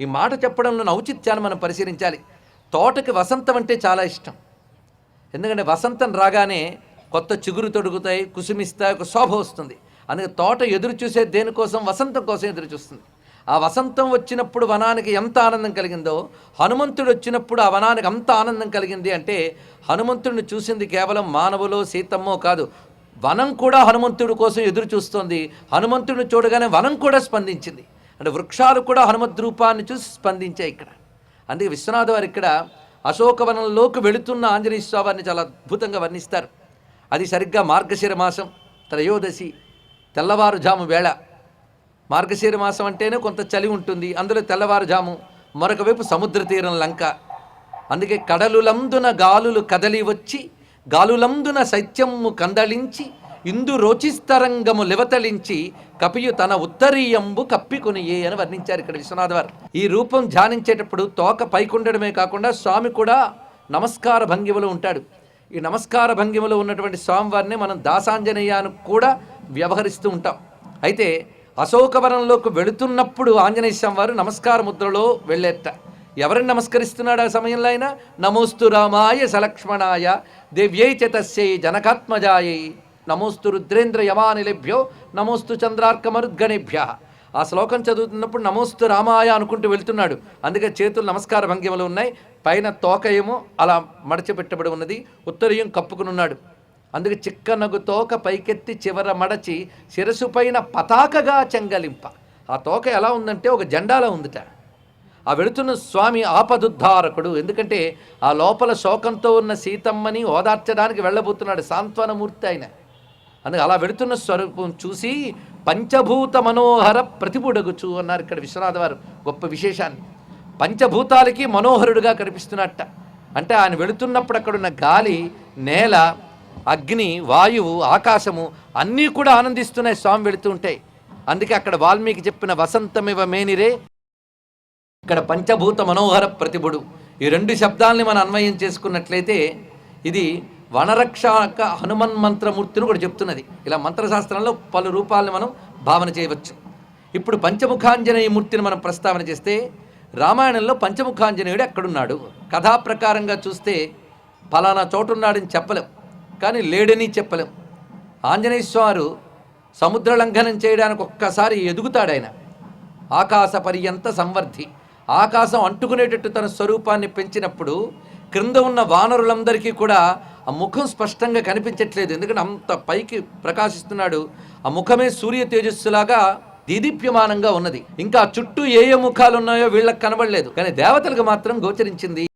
ఈ మాట చెప్పడంలో ఔచిత్యాన్ని మనం పరిశీలించాలి. తోటకి వసంతం అంటే చాలా ఇష్టం. ఎందుకంటే వసంతం రాగానే కొత్త చిగురు తొడుగుతాయి కుసుమిస్తాయి ఒక శోభ వస్తుంది. అందుకే తోట ఎదురు చూసే దేనికోసం? వసంతం కోసం ఎదురు చూస్తుంది. ఆ వసంతం వచ్చినప్పుడు వనానికి ఎంత ఆనందం కలిగిందో హనుమంతుడు వచ్చినప్పుడు ఆ వనానికి అంత ఆనందం కలిగింది అంటే హనుమంతుడిని చూసింది కేవలం మానవులో సీతమ్మో కాదు. వనం కూడా హనుమంతుడి కోసం ఎదురు చూస్తోంది. హనుమంతుడిని చూడగానే వనం కూడా స్పందించింది. అంటే వృక్షాలు కూడా హనుమద్ రూపాన్ని చూసి స్పందించాయి ఇక్కడ. అందుకే విశ్వనాథ వారు ఇక్కడ అశోకవనంలోకి వెళుతున్న ఆంజనేయ స్వామిని చాలా అద్భుతంగా వర్ణిస్తారు. అది సరిగ్గా మార్గశిర మాసం త్రయోదశి తెల్లవారుజాము వేళ. మార్గశిర మాసం అంటేనే కొంత చలి ఉంటుంది. అందులో తెల్లవారుజాము మరొక వైపు సముద్ర తీరం లంక. అందుకే కడలులందున గాలులు కదలి వచ్చి గాలులందున శైత్యము కందళించి ఇందు రోచిస్తరంగము లివతలించి కపియు తన ఉత్తరీయంబు కప్పికొనియే అని వర్ణించారు ఇక్కడ విశ్వనాథ్ వారు ఈ రూపం ధ్యానించేటప్పుడు తోక పైకుండడమే కాకుండా స్వామి కూడా నమస్కార భంగిమలో ఉంటాడు. ఈ నమస్కార భంగిమలో ఉన్నటువంటి స్వామివారిని మనం దాసాంజనేయాను కూడా వ్యవహరిస్తూ ఉంటాం. అయితే అశోకవనంలోకి వెళుతున్నప్పుడు ఆంజనేయ స్వామి వారు నమస్కార ముద్రలో వెళ్ళేట. ఎవరిని నమస్కరిస్తున్నాడు ఆ సమయంలో ఆయన? నమోస్తు రామాయ సలక్ష్మణాయ దివ్యై చతస్యై జనకాత్మజాయై నమోస్తు రుద్రేంద్ర యమానిలేభ్యో నమోస్తు చంద్రార్కమరుద్గణేభ్య ఆ శ్లోకం చదువుతున్నప్పుడు నమోస్తు రామాయ అనుకుంటూ వెళ్తున్నాడు. అందుకే చేతులు నమస్కార భంగిమలు ఉన్నాయి. పైన తోక ఏమో అలా మడచిపెట్టబడి ఉన్నది. ఉత్తరీయం కప్పుకుని ఉన్నాడు అందుకే చిక్కనగు తోక పైకెత్తి చివర మడచి శిరసు పైన పతాకగా చెంగలింప. ఆ తోక ఎలా ఉందంటే ఒక జెండాలో ఉందిట. ఆ వెళుతున్న స్వామి ఆపదుద్ధారకుడు. ఎందుకంటే ఆ లోపల శోకంతో ఉన్న సీతమ్మని ఓదార్చడానికి వెళ్ళబోతున్నాడు సాంత్వనమూర్తి ఆయన. అందుకే అలా వెళుతున్న స్వరూపం చూసి పంచభూత మనోహర ప్రతిపుడగుచు అన్నారు ఇక్కడ విశ్వనాథ వారు గొప్ప విశేషాన్ని. పంచభూతాలకి మనోహరుడుగా కనిపిస్తున్నట్ట. అంటే ఆయన వెళుతున్నప్పుడు అక్కడున్న గాలి నేల అగ్ని వాయువు ఆకాశము అన్నీ కూడా ఆనందిస్తున్నాయి స్వామి వెళుతూ ఉంటాయి. అందుకే అక్కడ వాల్మీకి చెప్పిన వసంతమివ మేనిరే ఇక్కడ పంచభూత మనోహర ప్రతిభుడు. ఈ రెండు శబ్దాలని మనం అన్వయం చేసుకున్నట్లయితే ఇది వనరక్షక హనుమన్ మంత్రమూర్తిని కూడా చెప్తున్నది. ఇలా మంత్రశాస్త్రంలో పలు రూపాలను మనం భావన చేయవచ్చు. ఇప్పుడు పంచముఖాంజనేయ మూర్తిని మనం ప్రస్తావన చేస్తే రామాయణంలో పంచముఖాంజనేయుడు ఎక్కడున్నాడు? కథా ప్రకారంగా చూస్తే ఫలానా చోటున్నాడని చెప్పలేం. కానీ లేడని చెప్పలేం. ఆంజనేయ స్వారు సముద్ర లంఘనం చేయడానికి ఒక్కసారి ఎదుగుతాడాయన. ఆకాశ పర్యంత సంవర్ధి. ఆకాశం అంటుకునేటట్టు తన స్వరూపాన్ని పెంచినప్పుడు క్రింద ఉన్న వానరులందరికీ కూడా ఆ ముఖం స్పష్టంగా కనిపించట్లేదు. ఎందుకంటే అంత పైకి ప్రకాశిస్తున్నాడు. ఆ ముఖమే సూర్య తేజస్సులాగా దీదీప్యమానంగా ఉన్నది. ఇంకా చుట్టూ ఏ ఏ ముఖాలు ఉన్నాయో వీళ్ళకి కనబడలేదు. కానీ దేవతలకు మాత్రం గోచరించింది.